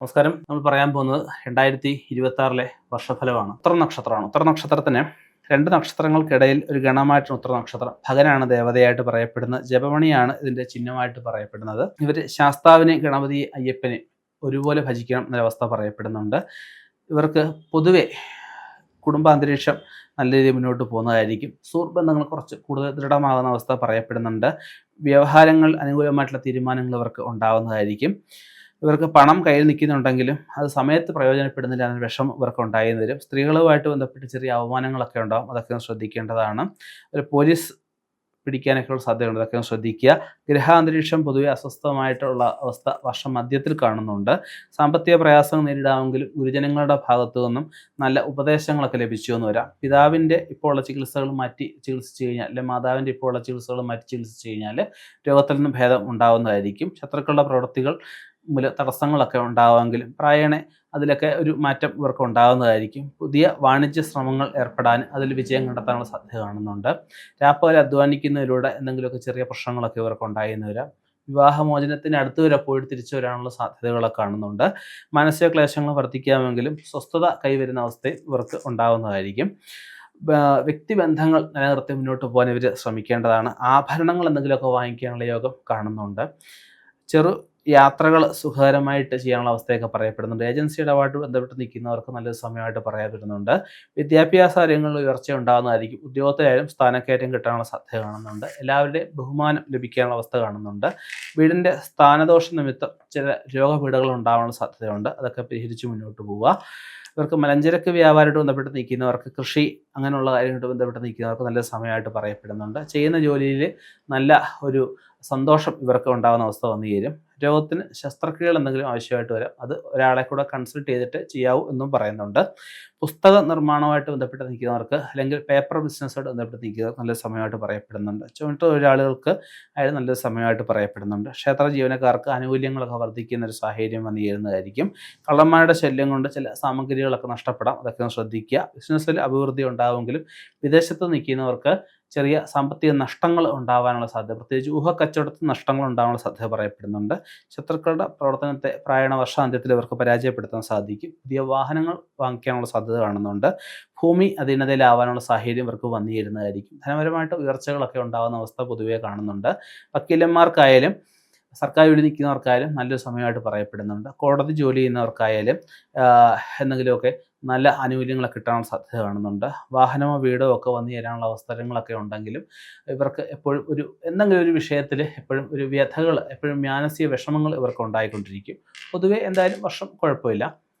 നമസ്കാരം. നമ്മൾ പറയാൻ പോകുന്നത് രണ്ടായിരത്തി ഇരുപത്തി ആറിലെ വർഷഫലമാണ്. ഉത്തര നക്ഷത്രമാണ്. ഉത്തര നക്ഷത്രത്തിന് രണ്ട് നക്ഷത്രങ്ങൾക്കിടയിൽ ഒരു ഗണമായിട്ടുള്ള ഉത്തര നക്ഷത്രം. ഭഗനാണ് ദേവതയായിട്ട് പറയപ്പെടുന്നത്. ജപമണിയാണ് ഇതിന്റെ ചിഹ്നമായിട്ട് പറയപ്പെടുന്നത്. ഇവർ ശാസ്താവിനെ ഗണപതി അയ്യപ്പനെ ഒരുപോലെ ഭജിക്കണം എന്നൊരവസ്ഥ പറയപ്പെടുന്നുണ്ട്. ഇവർക്ക് പൊതുവെ കുടുംബാന്തരീക്ഷം നല്ല രീതിയിൽ മുന്നോട്ട് പോകുന്നതായിരിക്കും. സുഹൃബന്ധങ്ങൾ ബന്ധങ്ങൾ കുറച്ച് കൂടുതൽ ദൃഢമാകുന്ന അവസ്ഥ പറയപ്പെടുന്നുണ്ട്. വ്യവഹാരങ്ങൾ അനുകൂലമായിട്ടുള്ള തീരുമാനങ്ങൾ ഇവർക്ക് ഉണ്ടാവുന്നതായിരിക്കും ഇവർക്ക് പണം കയ്യിൽ നിൽക്കുന്നുണ്ടെങ്കിലും അത് സമയത്ത് പ്രയോജനപ്പെടുന്നില്ല എന്ന വിഷം ഇവർക്ക് ഉണ്ടായിരുന്നു വരും സ്ത്രീകളുമായിട്ട് ബന്ധപ്പെട്ട് ചെറിയ അവമാനങ്ങളൊക്കെ ഉണ്ടാവും. അതൊക്കെ ശ്രദ്ധിക്കേണ്ടതാണ്. ഒരു പോലീസ് പിടിക്കാനൊക്കെയുള്ള സാധ്യതയുണ്ട്. അതൊക്കെ ശ്രദ്ധിക്കുക. ഗ്രഹാന്തരീക്ഷം പൊതുവെ അസ്വസ്ഥമായിട്ടുള്ള അവസ്ഥ വർഷം മധ്യത്തിൽ കാണുന്നുണ്ട്. സാമ്പത്തിക പ്രയാസങ്ങൾ നേരിടാമെങ്കിലും ഗുരുജനങ്ങളുടെ ഭാഗത്തു നിന്നും നല്ല ഉപദേശങ്ങളൊക്കെ ലഭിച്ചു എന്ന് വരാം. പിതാവിന്റെ ഇപ്പോൾ ഉള്ള ചികിത്സകൾ മാറ്റി ചികിത്സിച്ച് കഴിഞ്ഞാൽ അല്ലെങ്കിൽ മാതാവിന്റെ ഇപ്പോൾ ഉള്ള ചികിത്സകൾ മാറ്റി ചികിത്സിച്ച് കഴിഞ്ഞാൽ രോഗത്തിൽ നിന്ന് ഭേദം ഉണ്ടാവുന്നതായിരിക്കും. ശത്രുക്കളുടെ പ്രവൃത്തികൾ മൂലം തടസ്സങ്ങളൊക്കെ ഉണ്ടാവുമെങ്കിലും പ്രായണ അതിലൊക്കെ ഒരു മാറ്റം ഇവർക്ക് ഉണ്ടാകുന്നതായിരിക്കും പുതിയ വാണിജ്യ ശ്രമങ്ങൾ ഏർപ്പെടാൻ അതിൽ വിജയം കണ്ടെത്താനുള്ള സാധ്യത കാണുന്നുണ്ട്. രാപ്പകൽ അധ്വാനിക്കുന്നതിലൂടെ എന്തെങ്കിലുമൊക്കെ ചെറിയ പ്രശ്നങ്ങളൊക്കെ ഇവർക്ക് ഉണ്ടായിരുന്നു വരാം. വിവാഹമോചനത്തിന് അടുത്ത് വരെ പോയി തിരിച്ചു വരാനുള്ള സാധ്യതകളൊക്കെ കാണുന്നുണ്ട്. മാനസിക ക്ലേശങ്ങൾ വർദ്ധിക്കാമെങ്കിലും സ്വസ്ഥത കൈവരുന്ന അവസ്ഥ ഇവർക്ക് ഉണ്ടാകുന്നതായിരിക്കും വ്യക്തിബന്ധങ്ങൾ നിലനിർത്തി മുന്നോട്ട് പോകാൻ ഇവർ ശ്രമിക്കേണ്ടതാണ്. ആഭരണങ്ങൾ എന്തെങ്കിലുമൊക്കെ വാങ്ങിക്കാനുള്ള യോഗം കാണുന്നുണ്ട്. ചെറു യാത്രകൾ സുഖകരമായിട്ട് ചെയ്യാനുള്ള അവസ്ഥയൊക്കെ പറയപ്പെടുന്നുണ്ട്. ഏജൻസി ഇടപാട് ബന്ധപ്പെട്ട് നിൽക്കുന്നവർക്ക് നല്ലൊരു സമയമായിട്ട് പറയപ്പെടുന്നുണ്ട് വിദ്യാഭ്യാസ കാര്യങ്ങളിൽ ഉയർച്ച ഉണ്ടാകുന്നതായിരിക്കും. ഉദ്യോഗത്തിലായാലും സ്ഥാനക്കയറ്റം കിട്ടാനുള്ള സാധ്യത കാണുന്നുണ്ട്. എല്ലാവരുടെയും ബഹുമാനം ലഭിക്കാനുള്ള അവസ്ഥ കാണുന്നുണ്ട്. വീടിന്റെ സ്ഥാനദോഷ നിമിത്തം ചില രോഗപീഠകൾ ഉണ്ടാകാനുള്ള സാധ്യതയുണ്ട്. അതൊക്കെ പരിഹരിച്ച് മുന്നോട്ട് പോവുക. ഇവർക്ക് മലഞ്ചരക്ക് വ്യാപാരമായിട്ട് ബന്ധപ്പെട്ട് നിൽക്കുന്നവർക്ക് കൃഷി അങ്ങനെയുള്ള കാര്യമായിട്ട് ബന്ധപ്പെട്ട് നിൽക്കുന്നവർക്ക് നല്ല സമയമായിട്ട് പറയപ്പെടുന്നുണ്ട്. ചെയ്യുന്ന ജോലിയിൽ നല്ല ഒരു സന്തോഷം ഇവർക്ക് ഉണ്ടാകുന്ന അവസ്ഥ വന്നു ചേരും. രോഗത്തിന് ശസ്ത്രക്രിയകൾ എന്തെങ്കിലും ആവശ്യമായിട്ട് വരാം അത് ഒരാളെ കൂടെ കൺസൾട്ട് ചെയ്തിട്ട് ചെയ്യാവൂ എന്നും പറയുന്നുണ്ട്. പുസ്തക നിർമ്മാണവുമായിട്ട് ബന്ധപ്പെട്ട് നിൽക്കുന്നവർക്ക് അല്ലെങ്കിൽ പേപ്പർ ബിസിനസ്സായിട്ട് ബന്ധപ്പെട്ട് നിൽക്കുന്നവർക്ക് നല്ല സമയമായിട്ട് പറയപ്പെടുന്നുണ്ട്. ചുമട്ട് തൊഴിലാളികൾക്ക് അതിൽ നല്ല സമയമായിട്ട് പറയപ്പെടുന്നുണ്ട്. ക്ഷേത്ര ജീവനക്കാർക്ക് ആനുകൂല്യങ്ങളൊക്കെ വർദ്ധിക്കുന്ന ഒരു സാഹചര്യം വന്നു ചേരുന്നതായിരിക്കും. കള്ളന്മാരുടെ ശല്യം കൊണ്ട് ചില സാമഗ്രികളൊക്കെ നഷ്ടപ്പെടാം. അതൊക്കെ ഒന്ന് ശ്രദ്ധിക്കുക. ബിസിനസ്സിൽ അഭിവൃദ്ധി ഉണ്ടാവുമെങ്കിലും വിദേശത്ത് നിൽക്കുന്നവർക്ക് ചെറിയ സാമ്പത്തിക നഷ്ടങ്ങൾ ഉണ്ടാവാനുള്ള സാധ്യത പ്രത്യേകിച്ച് ഊഹക്കച്ചവടത്തിൽ നഷ്ടങ്ങൾ ഉണ്ടാവാനുള്ള സാധ്യത പറയപ്പെടുന്നുണ്ട്. ശത്രുക്കളുടെ പ്രവർത്തനത്തെ പ്രായണ വർഷാന്ത്യത്തിൽ ഇവർക്ക് പരാജയപ്പെടുത്താൻ സാധിക്കും. പുതിയ വാഹനങ്ങൾ വാങ്ങിക്കാനുള്ള സാധ്യത കാണുന്നുണ്ട്. ഭൂമി അധീനതയിലാവാനുള്ള സാഹചര്യം ഇവർക്ക് വന്നു ചേരുന്നതായിരിക്കും ധനപരമായിട്ട് ഉയർച്ചകളൊക്കെ ഉണ്ടാകുന്ന അവസ്ഥ പൊതുവെ കാണുന്നുണ്ട്. വക്കീലന്മാർക്കായാലും സർക്കാർ ജോലി നിൽക്കുന്നവർക്കായാലും നല്ലൊരു സമയമായിട്ട് പറയപ്പെടുന്നുണ്ട്. കോടതി ജോലി ചെയ്യുന്നവർക്കായാലും എന്തെങ്കിലുമൊക്കെ നല്ല ആനുകൂല്യങ്ങളൊക്കെ കിട്ടാനുള്ള സാധ്യത കാണുന്നുണ്ട്. വാഹനമോ വീടോ ഒക്കെ വന്നു ചേരാനുള്ള അവസരങ്ങളൊക്കെ ഉണ്ടെങ്കിലും ഇവർക്ക് എപ്പോഴും ഒരു എന്തെങ്കിലും ഒരു വിഷയത്തിൽ എപ്പോഴും ഒരു വ്യഥകൾ എപ്പോഴും മാനസിക വിഷമങ്ങൾ ഇവർക്ക് ഉണ്ടായിക്കൊണ്ടിരിക്കും. പൊതുവേ എന്തായാലും വർഷം കുഴപ്പമില്ല.